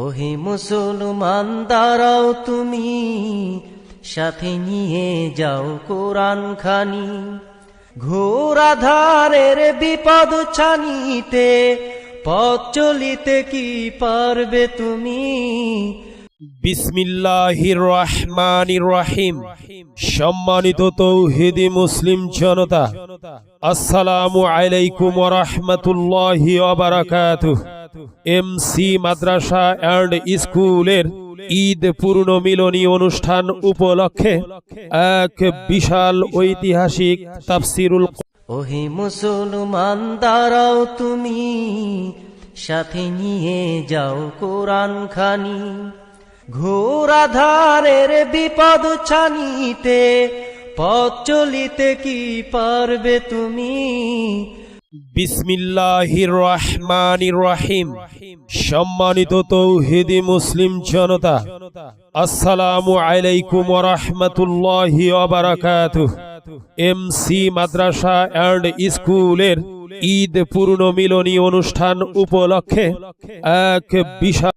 ওহে মুসলমান, দাঁড়াও তুমি, সাথে নিয়ে যাও কোরআন খানি ঘোরা ধারের বিপদ ছানিতে, পথ চলিতে কি পারবে তুমি? বিসমিল্লাহির রহমানির রহিম। সম্মানিত তৌহিদি মুসলিম জনতা, আসসালামু আলাইকুম ওয়া রাহমাতুল্লাহি ওয়া এমসি মাদ্রাসা অ্যান্ড স্কুলের ঈদ পূর্ণ মিলনী অনুষ্ঠান উপলক্ষে এক বিশাল ঐতিহাসিক তাফসিরুল ওহে মুসলমান, দাঁড়াও তুমি, সাথে নিয়ে যাও কোরআন খানি ঘোরা ধারের বিপদ ছানিতে, পথ চলিতে কি পারবে তুমি? বিসমিল্লাহির রহমানির রহিম। সম্মানিত তৌহিদি মুসলিম জনতা, আসসালামু আলাইকুম রহমতুল্লাহি এমসি মাদ্রাসা অ্যান্ড স্কুলের ঈদ পূর্ণ মিলনী অনুষ্ঠান উপলক্ষে এক বিশাল